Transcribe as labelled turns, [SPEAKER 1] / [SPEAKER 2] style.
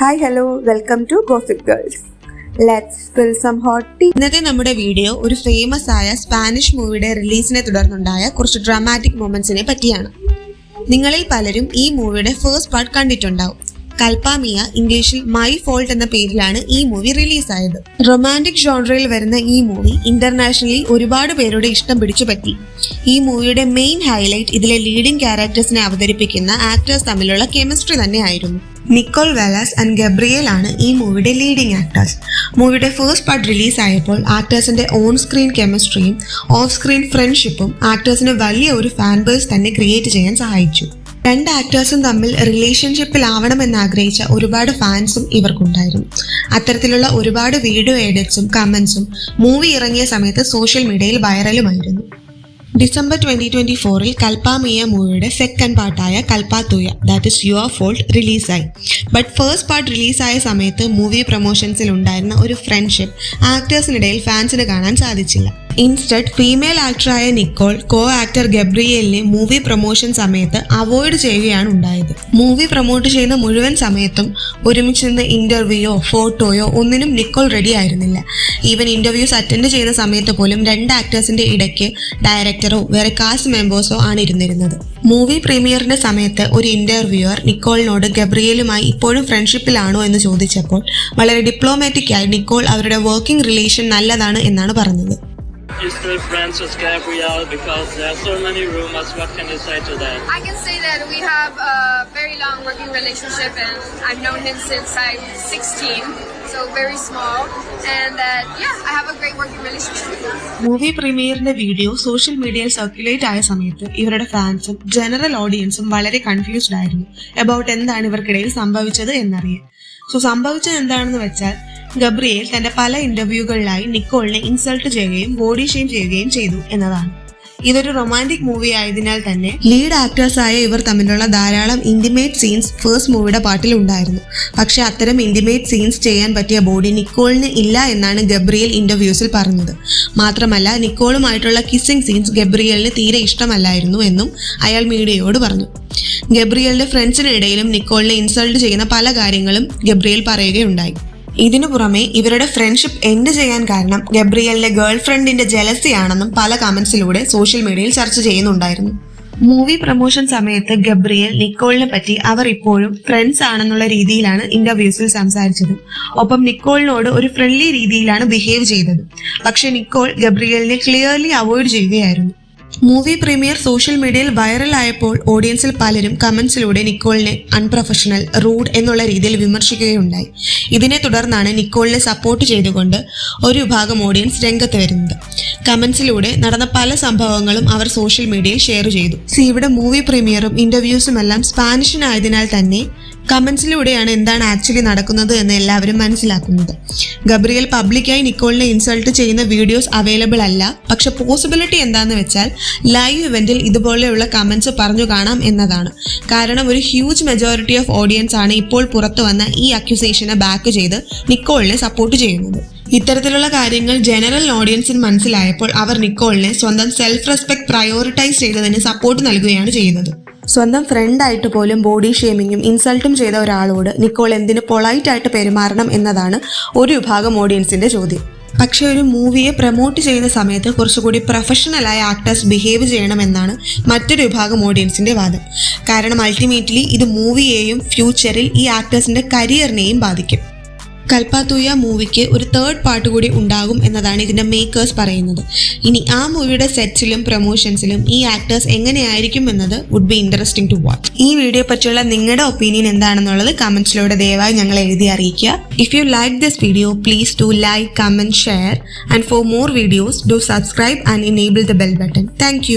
[SPEAKER 1] Hi hello welcome to gossip girls let's some hot tea
[SPEAKER 2] ഇന്നത്തെ നമ്മുടെ video ഒരു famous ആയ സ്പാനിഷ് മൂവിയുടെ റിലീസിനെ തുടർന്നുണ്ടായ കുറച്ച് ഡ്രാമാറ്റിക് മൊമെന്റ്സിനെ പറ്റിയാണ്. നിങ്ങളിൽ പലരും ഈ മൂവിയുടെ ഫേസ്റ്റ് പാർട്ട് കണ്ടിട്ടുണ്ടാവും. കൽപ്പാമിയ ഇംഗ്ലീഷിൽ മൈ ഫോൾട്ട് എന്ന പേരിലാണ് ഈ മൂവി റിലീസായത് റൊമാന്റിക് ജോൺറയിൽ വരുന്ന ഈ മൂവി ഇന്റർനാഷണലി ഒരുപാട് പേരുടെ ഇഷ്ടം പിടിച്ചു പറ്റി. ഈ മൂവിയുടെ മെയിൻ ഹൈലൈറ്റ് ഇതിലെ ലീഡിംഗ് ക്യാരക്ടേഴ്സിനെ അവതരിപ്പിക്കുന്ന ആക്ടേഴ്സ് തമ്മിലുള്ള കെമിസ്ട്രി തന്നെയായിരുന്നു നിക്കോൾ വെലാസ് ആൻഡ് ഗബ്രിയേൽ ആണ് ഈ മൂവിയുടെ ലീഡിംഗ് ആക്ടേഴ്സ് മൂവിയുടെ ഫസ്റ്റ് പാർട്ട് റിലീസായപ്പോൾ ആക്ടേഴ്സിന്റെ ഓൺ സ്ക്രീൻ കെമിസ്ട്രിയും ഓഫ് സ്ക്രീൻ ഫ്രണ്ട്ഷിപ്പും ആക്ടേഴ്സിന് വലിയ ഒരു ഫാൻ ബേസ് തന്നെ ക്രിയേറ്റ് ചെയ്യാൻ സഹായിച്ചു. രണ്ട് ആക്ടേഴ്സും തമ്മിൽ റിലേഷൻഷിപ്പിലാവണമെന്ന് ആഗ്രഹിച്ച ഒരുപാട് ഫാൻസും ഇവർക്കുണ്ടായിരുന്നു. അത്തരത്തിലുള്ള ഒരുപാട് വീഡിയോ എഡിറ്റ്സും കമൻസും മൂവി ഇറങ്ങിയ സമയത്ത് സോഷ്യൽ മീഡിയയിൽ വൈറലുമായിരുന്നു ഡിസംബർ ട്വന്റി ട്വന്റി ഫോറിൽ കൽപ്പാമിയ മൂവിയുടെ second പാർട്ടായ Culpa Tuya that is your fault റിലീസായി ബട്ട് ഫസ്റ്റ് പാർട്ട് റിലീസായ സമയത്ത് മൂവി പ്രൊമോഷൻസിൽ ഉണ്ടായിരുന്ന ഒരു ഫ്രണ്ട്ഷിപ്പ് ആക്ടേഴ്സിനിടയിൽ ഫാൻസിന് കാണാൻ സാധിച്ചില്ല. ഇൻസ്റ്റഡ് ഫീമെയിൽ ആക്ടറായ നിക്കോൾ കോ ആക്ടർ ഗബ്രിയേലിനെ മൂവി പ്രൊമോഷൻ സമയത്ത് അവോയ്ഡ് ചെയ്യുകയാണ് ഉണ്ടായത്. മൂവി പ്രൊമോട്ട് ചെയ്യുന്ന മുഴുവൻ സമയത്തും ഒരുമിച്ച് നിന്ന് ഇന്റർവ്യൂയോ ഫോട്ടോയോ ഒന്നിനും നിക്കോൾ റെഡി ആയിരുന്നില്ല. ഈവൻ ഇന്റർവ്യൂസ് അറ്റൻഡ് ചെയ്യുന്ന സമയത്ത് പോലും രണ്ട് ആക്ടേഴ്സിന്റെ ഇടയ്ക്ക് ഡയറക്ടറോ വേറെ കാസ്റ്റ് മെമ്പേഴ്സോ ആണ് ഇരുന്നിരുന്നത്. മൂവി പ്രീമിയറിന്റെ സമയത്ത് ഒരു ഇന്റർവ്യൂവർ നിക്കോളിനോട് ഗബ്രിയേലുമായി ഇപ്പോഴും ഫ്രണ്ട്ഷിപ്പിലാണോ എന്ന് ചോദിച്ചപ്പോൾ വളരെ ഡിപ്ലോമാറ്റിക് ആയി നിക്കോൾ അവരുടെ വർക്കിംഗ് റിലേഷൻ നല്ലതാണ് എന്നാണ് പറഞ്ഞത്.
[SPEAKER 3] Very long working relationship and I've known him since I was 16.
[SPEAKER 2] Movie പ്രീമിയറിന്റെ video social മീഡിയയിൽ സർക്കുലേറ്റ് ആയ സമയത്ത് ഇവരുടെ ഫാൻസും ജനറൽ ഓഡിയൻസും വളരെ കൺഫ്യൂസ്ഡ് ആയിരുന്നു അബൌട്ട് എന്താണ് ഇവർക്കിടയിൽ സംഭവിച്ചത് എന്നറിയാൻ. സോ സംഭവിച്ചത് എന്താണെന്ന് വെച്ചാൽ ഗബ്രിയേൽ തന്റെ പല ഇന്റർവ്യൂകളിലായി നിക്കോളിനെ ഇൻസൾട്ട് ചെയ്യുകയും ബോഡി ഷെയിം ചെയ്യുകയും ചെയ്തു എന്നതാണ്. ഇതൊരു റൊമാന്റിക് മൂവി ആയതിനാൽ തന്നെ ലീഡ് ആക്ടേഴ്സായ ഇവർ തമ്മിലുള്ള ധാരാളം ഇന്റിമേറ്റ് സീൻസ് ഫസ്റ്റ് മൂവിയുടെ പാട്ടിൽ ഉണ്ടായിരുന്നു. പക്ഷെ അത്തരം ഇന്റിമേറ്റ് സീൻസ് ചെയ്യാൻ പറ്റിയ ബോഡി നിക്കോളിന് ഇല്ല എന്നാണ് ഗബ്രിയൽ ഇന്റർവ്യൂസിൽ പറഞ്ഞത്. മാത്രമല്ല നിക്കോളുമായിട്ടുള്ള കിസ്സിംഗ് സീൻസ് ഗബ്രിയലിന് തീരെ ഇഷ്ടമല്ലായിരുന്നു എന്നും അയാൾ മീഡിയയോട് പറഞ്ഞു. ഗബ്രിയലിന്റെ ഫ്രണ്ട്സിനിടയിലും നിക്കോളിനെ ഇൻസൾട്ട് ചെയ്യുന്ന പല കാര്യങ്ങളും ഗബ്രിയൽ പറയുകയുണ്ടായി. ഇതിനു പുറമെ ഇവരുടെ ഫ്രണ്ട്ഷിപ്പ് എൻഡ് ചെയ്യാൻ കാരണം ഗബ്രിയലിന്റെ ഗേൾ ഫ്രണ്ടിന്റെ ജലസിയാണെന്നും പല കമന്റ്സിലൂടെ സോഷ്യൽ മീഡിയയിൽ ചർച്ച ചെയ്യുന്നുണ്ടായിരുന്നു. മൂവി പ്രൊമോഷൻ സമയത്ത് ഗബ്രിയൽ നിക്കോളിനെ പറ്റി അവർ ഇപ്പോഴും ഫ്രണ്ട്സ് ആണെന്നുള്ള രീതിയിലാണ് ഇന്റർവ്യൂസിൽ സംസാരിച്ചത്. ഒപ്പം നിക്കോളിനോട് ഒരു ഫ്രണ്ട്ലി രീതിയിലാണ് ബിഹേവ് ചെയ്തത്. പക്ഷെ നിക്കോൾ ഗബ്രിയലിനെ ക്ലിയർലി അവോയ്ഡ് ചെയ്യുകയായിരുന്നു. മൂവി പ്രീമിയർ സോഷ്യൽ മീഡിയയിൽ വൈറലായപ്പോൾ ഓഡിയൻസിൽ പലരും കമന്റ്സിലൂടെ നിക്കോളിനെ അൺപ്രൊഫഷണൽ റൂഡ് എന്നുള്ള രീതിയിൽ വിമർശിക്കുകയുണ്ടായി. ഇതിനെ തുടർന്നാണ് നിക്കോളിനെ സപ്പോർട്ട് ചെയ്തുകൊണ്ട് ഒരു വിഭാഗം ഓഡിയൻസ് രംഗത്ത് വരുന്നത്. കമന്റ്സിലൂടെ നടന്ന പല സംഭവങ്ങളും അവർ സോഷ്യൽ മീഡിയയിൽ ഷെയർ ചെയ്തു. ഇവിടെ മൂവി പ്രീമിയറും ഇന്റർവ്യൂസും എല്ലാം സ്പാനിഷിനായതിനാൽ തന്നെ കമന്റ്സിലൂടെയാണ് എന്താണ് ആക്ച്വലി നടക്കുന്നത് എന്ന് എല്ലാവരും മനസ്സിലാക്കുന്നത്. ഗബ്രിയൽ പബ്ലിക്കായി നിക്കോളിനെ ഇൻസൾട്ട് ചെയ്യുന്ന വീഡിയോസ് അവൈലബിൾ അല്ല. പക്ഷെ പോസിബിലിറ്റി എന്താന്ന് വെച്ചാൽ ലൈവ് ഇവന്റിൽ ഇതുപോലെയുള്ള കമൻസ് പറഞ്ഞു കാണാം എന്നതാണ്. കാരണം ഒരു ഹ്യൂജ് മെജോറിറ്റി ഓഫ് ഓഡിയൻസ് ആണ് ഇപ്പോൾ പുറത്തു വന്ന ഈ അക്യുസേഷനെ ബാക്ക് ചെയ്ത് നിക്കോളിനെ സപ്പോർട്ട് ചെയ്യുന്നത്. ഇത്തരത്തിലുള്ള കാര്യങ്ങൾ ജനറൽ ഓഡിയൻസിന് മനസ്സിലായപ്പോൾ അവർ നിക്കോളിനെ സ്വന്തം സെൽഫ് റെസ്പെക്ട് പ്രയോറിറ്റൈസ് ചെയ്തതിന് സപ്പോർട്ട് നൽകുകയാണ് ചെയ്യുന്നത്. സ്വന്തം ഫ്രണ്ടായിട്ട് പോലും ബോഡി ഷേമിങ്ങും ഇൻസൾട്ടും ചെയ്ത ഒരാളോട് നിക്കോൾ എന്തിന് പൊളൈറ്റ് ആയിട്ട് പെരുമാറണം എന്നതാണ് ഒരു വിഭാഗം ഓഡിയൻസിന്റെ ചോദ്യം. പക്ഷേ ഒരു മൂവിയെ പ്രൊമോട്ട് ചെയ്യുന്ന സമയത്ത് കുറച്ചുകൂടി പ്രൊഫഷണലായ ആക്ടേഴ്സ് ബിഹേവ് ചെയ്യണമെന്നാണ് മറ്റൊരു വിഭാഗം ഓഡിയൻസിന്റെ വാദം. കാരണം അൾട്ടിമേറ്റ്ലി ഇത് മൂവിയെയും ഫ്യൂച്ചറിൽ ഈ ആക്ടേഴ്സിന്റെ കരിയറിനെയും ബാധിക്കും. കൽപ്പാത്തൂയ മൂവിക്ക് ഒരു തേർഡ് പാർട്ട് കൂടി ഉണ്ടാകും എന്നതാണ് ഇതിന്റെ മേക്കേഴ്സ് പറയുന്നത്. ഇനി ആ മൂവിയുടെ സെറ്റ്സിലും പ്രൊമോഷൻസിലും ഈ ആക്ടേഴ്സ് എങ്ങനെയായിരിക്കും എന്നത് would be interesting to watch ഈ വീഡിയോ പറ്റിയുള്ള നിങ്ങളുടെ ഒപ്പീനിയൻ എന്താണെന്നുള്ളത് കമന്റ്സിലൂടെ ദയവായി ഞങ്ങൾ എഴുതി അറിയിക്കുക. If you like this video please to like comment share and for more videos do subscribe and enable the bell button thank